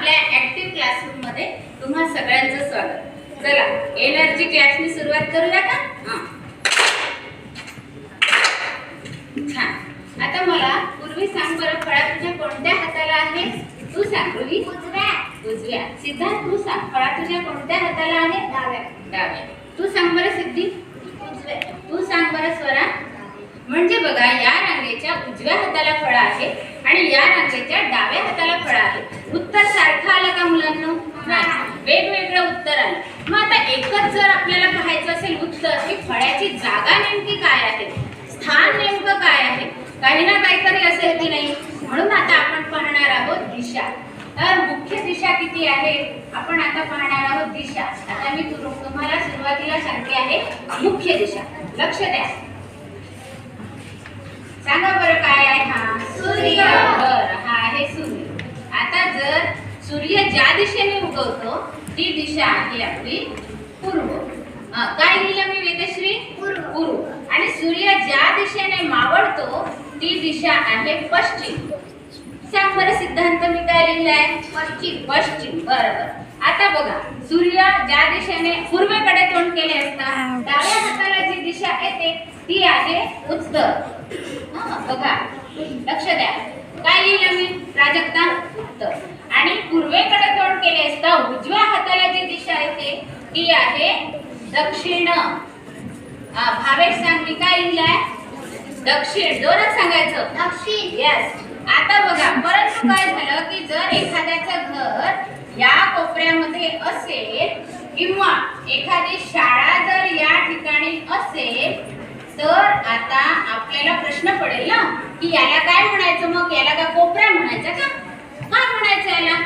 आपल्या ऍक्टिव्ह क्लासरूममध्ये तुम्हा सगळ्यांचं स्वागत. चला एनर्जी क्लासनी सुरुवात करूया का? हा. छान. आता मला पूर्वी सांग बरं फळा तुझ्या कोणत्या हाताला आहे? तू सांग पूर्वी. उजव्या. उजव्या. सिद्धार्थ तू सांग फळा तुझ्या कोणत्या हाताला आहे? डाव्या. डाव्या. तू सांग बरं सिद्धी. उजव्या. तू सांग बरं स्वरा. म्हणजे बघा या रांगेच्या उजव्या हाताला फळ आहे. आणि या रांगेच्या डाव्या हाताला फळ आहे. उत्तर सारखं आलं का मुलांना? वेगवेगळं उत्तर आलं. मग आता एकच जर आपल्याला पाहायचं असेल उत्तर की फळ्याची जागा नेमकी काय आहे? स्थान नेमकं काय आहे? काही ना काहीतरी असेल की नाही? म्हणून आता आपण पाहणार आहोत दिशा. तर मुख्य दिशा किती आहे? आपण आता पाहणार आहोत दिशा. आता मी तुम्हाला सुरुवातीला सांगते आहे मुख्य दिशा. लक्ष द्या. सांगा बरं. सूर्य. बरं हा आहे सूर्य आता जर सूर्य ज्या दिशेने उगवतो ती दिशा आहे आपली पूर्व काय लिहिलं मी वेदश्री? पूर्व. पूर्व आणि सूर्य ज्या दिशेने मावळतो ती दिशा आहे पश्चिम. सांग बरं सिद्धांत मी काय लिहिलाय? पश्चिम. पश्चिम. बरोबर. आता बघा सूर्य ज्या दिशेने पूर्वेकडे तोंड केले असता डाव्या हाताला जी दिशा येते ती आहे उत्तर. बघा. लक्ष द्या. काय लिहिलं मी? प्राजक्ता उत्तर आणि पूर्वेकडे तोंड केले असता उजव्या हाताला जी दिशा येते ती आहे दक्षिण. भावेश सांग मी काय लिहिलंय? दक्षिण. जोरात सांगायचं. दक्षिण. येस आता बघा परंतु काय झालं की जर एखाद्याचं घर या कोपऱ्यामध्ये असेल किंवा एखादी शाळा जर या ठिकाणी असेल तर आता आपल्याला प्रश्न पडेल ना की याला काय म्हणायचं मग? याला का कोपऱ्या म्हणायचं का? काय म्हणायचं याला?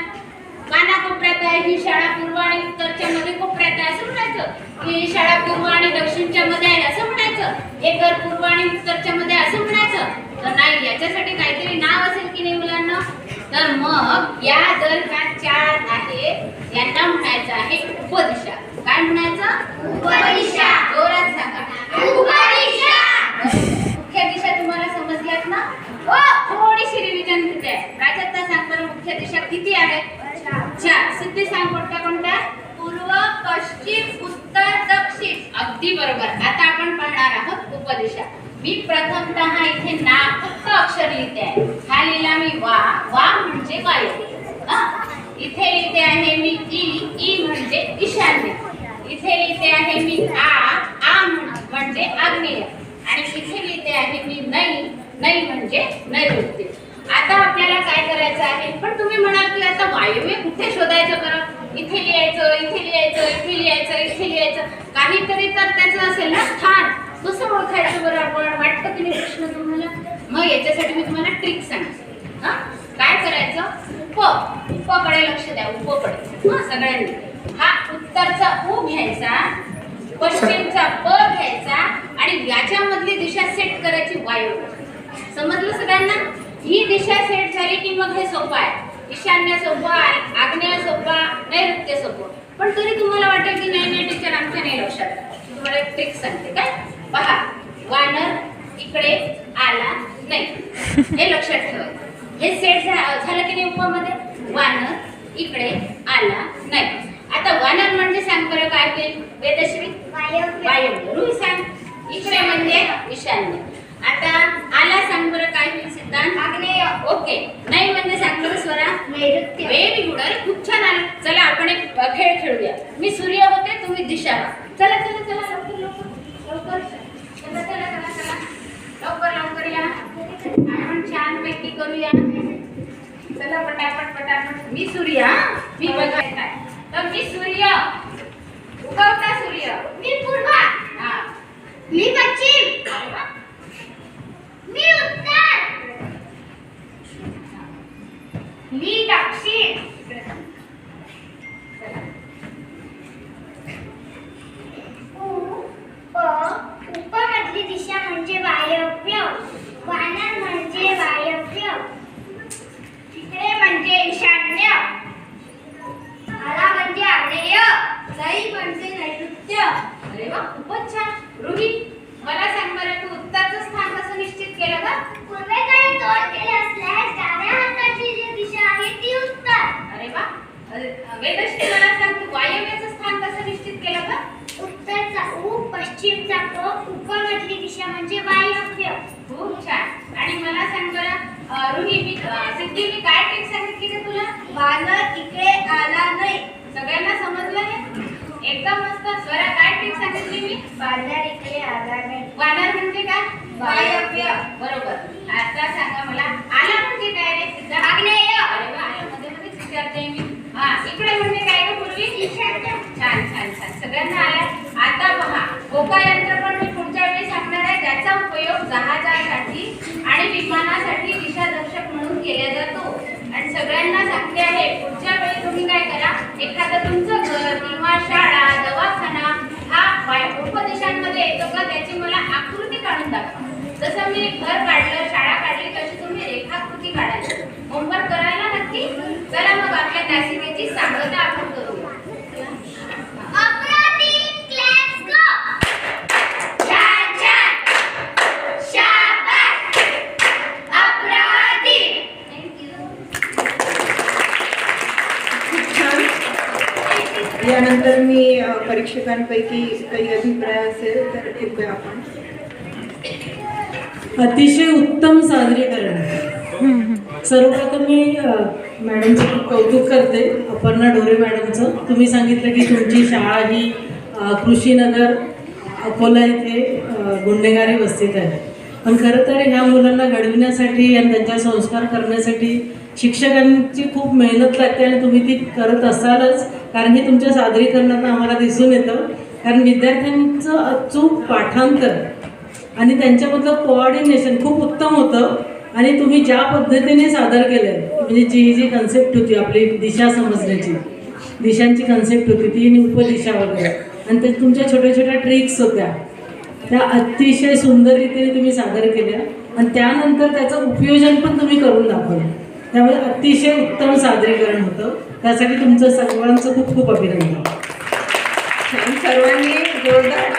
काना कोपऱ्यात आहे ही शाळा पूर्व आणि उत्तरच्या मध्ये कोपऱ्यात आहे असं म्हणायचं. ही शाळा पूर्व आणि दक्षिणच्या मध्ये आहे असं म्हणायचं. हे घर पूर्व आणि उत्तरच्या मध्ये असं म्हणायचं. तर नाही याच्यासाठी काहीतरी नाव असेल की नाही मुलांना? तर मग या जर का चार आहेत यांना म्हणायचं आहे उपदिशा. काय म्हणायचं उपदिशा. जोरात सांगा उपदिशा. मुख्य दिशा तुम्हाला समजल्यात ना हो थोडीशी रिव्हिजन घेते प्राजक्ता सांग बरं मुख्य दिशा किती आहेत चार सिद्धी सांग कोणत्या कोणत्या पूर्व पश्चिम उत्तर दक्षिण अगदी बरोबर. आता आपण पाहणार आहोत उपदिशा. मी प्रथमतः इथे ना फक्त अक्षर लिहिते आहे. हा लिहिला मी वा. वा म्हणजे वायू. इथे लिहिते आहे मी ई. ई म्हणजे ईशान्य. इथे लिहिते आहे मी आ. आ म्हणजे आग्नेय. आणि इथे लिहिते आहे मी नई नई म्हणजे नैऋत्य. आता आपल्याला काय करायचं आहे? पण तुम्ही म्हणाल वायव्य कुठे शोधायचं बरं इथे लिहायचं इथे लिहायचं इथे लिहायचं इथे लिहायचं. काहीतरी तर त्याचं असेल ना? स्थान कसं ओळखायचं बरं आपण? वाटतं की नाही प्रश्न तुम्हाला? मग याच्यासाठी मी तुम्हाला ट्रिक सांगते. हा? काय करायचं? उप. उपकडे लक्ष द्या. उपकडे. हा सगळ्यांनी. हा उत्तरचा उ घ्यायचा पश्चिमचा प घ्यायचा आणि याच्यामधली दिशा सेट करायची वायू समजलं सगळ्यांना? ही दिशा सेट झाली की मग हे सोपं आहे. ईशान्य सोपं आहे आग्नेय सोपं नैऋत्य सोपं पण तरी तुम्हाला वाटेल की नाही नाही टीचर आमच्या नाही लक्षात तुम्हाला एक ट्रिक सांगते काय? पहा वानर इकडे आला नाही. हे लक्षात ठेवायचं हे सेट झालं की नाही उपामध्ये वानर इकडे आला नाही. आता वानर म्हणजे सांग बरं काय होईल वेदश्री? वायव्य. रुही सांग. इकडे म्हणजे ईशान्य. आता आला सांग बरं काय होईल सिद्धांत? आग्नेय. ओके नाही म्हणजे सांग बरं स्वरा नैऋत्य व्हेरी गुड अरे खूप छान आलं चला आपण एक खेळ खेळूया. मी सूर्य होते तुम्ही दिशा. चला चला चला लवकर लवकर. लवकर. चला चला चला चला. लवकर लवकर या. आपण छान पैकी करूया. चला पटापट पटापट. मी सूर्य मी बघायचा तर मी सूर्य. उगवता सूर्य. मी पूर्व. हा. मी पश्चिम. मी उत्तर. मी दक्षिण चला. उप उपमधली दिशा म्हणजे वायव्य वानर म्हणजे वायव्य तिकडे म्हणजे ईशान्य आला म्हणजे आग्नेय जाई म्हणजे नैऋत्य अरे वा खूपच छान रुही मला सांग बरं तू उत्तरचं स्थान कसं निश्चित केलं का पूर्वेकडे तोड केले असल्यास डाव्या हाताची जी दिशा आहे ती अ, वेदश्री मला सांग तू वायव्याचं स्थान कसं निश्चित केलं का उत्तरचा उ पश्चिमचा प उपमधली दिशा म्हणजे वायव्य. खूप छान. आणि मला सांग बरं रुही मी सिद्धी मी काय ट्रिक सांगितली का तुला? वानर इकडे आला नाही. सगळ्यांना समजलं हे? एकदम मस्त. स्वरा काय ट्रिक सांगितली मी? वानर इकडे आला नाही. वानर म्हणजे काय? वायव्य. बरोबर. आता सांगा मला आला म्हणजे काय रे सिद्धा? आग्नेय. अरे वा आला मध्ये मध्येच विचारते मी. हा इकडे म्हणजे काय ग पूर्वी. छान छान छान. सगळ्यांना आता पहा यंत्र पण मी पुढच्या वेळी सांगणार आहे ज्याचा उपयोग जहाजासाठी आणि विमानासाठी दिशादर्शक म्हणून केला जातो. आणि सगळ्यांना सांगते आहे पुढच्या वेळी तुम्ही काय करा एखादं तुमचं घर किंवा शाळा दवाखाना हा उपदेशांमध्ये येतो का त्याची मला आकृती काढून दाखवा. जसं मी घर काढलं शाळा काढली तशी तुम्ही रेखाकृती काढायची होमवर्क करायला नक्की? चला मग आपल्या तासिकेची सांगता यानंतर मी परीक्षकांपैकी काही अभिप्राय असेल तर कृपया आपण. अतिशय उत्तम सादरीकरण. सर्वप्रथम मी मॅडमचं खूप कौतुक करते अपर्णा ढोरे मॅडमचं. तुम्ही सांगितलं की तुमची शाळा ही कृषीनगर अकोला इथे गुंडेगारी वस्तीत आहे. पण खरं तर ह्या मुलांना घडविण्यासाठी आणि त्यांच्या संस्कार करण्यासाठी शिक्षकांची खूप मेहनत लागते आणि तुम्ही ती करत असालच. कारण हे तुमच्या सादरीकरणात आम्हाला दिसून येतं. कारण विद्यार्थ्यांचं अचूक पाठांतर आणि त्यांच्यामधलं कोऑर्डिनेशन खूप उत्तम होतं. आणि तुम्ही ज्या पद्धतीने सादर केलं म्हणजे जी जी कन्सेप्ट होती आपली दिशा समजण्याची. दिशांची कन्सेप्ट होती ती उपदिशा वगैरे. आणि ते तुमच्या छोट्या छोट्या ट्रिक्स होत्या. त्या अतिशय सुंदर रीतीने तुम्ही सादर केल्या. आणि त्यानंतर त्याचं उपयोजन पण तुम्ही करून दाखवलं. त्यामुळे अतिशय उत्तम सादरीकरण होतं. त्यासाठी तुमचं सर्वांचं खूप खूप अभिनंदन. सर्वांनी जोरदार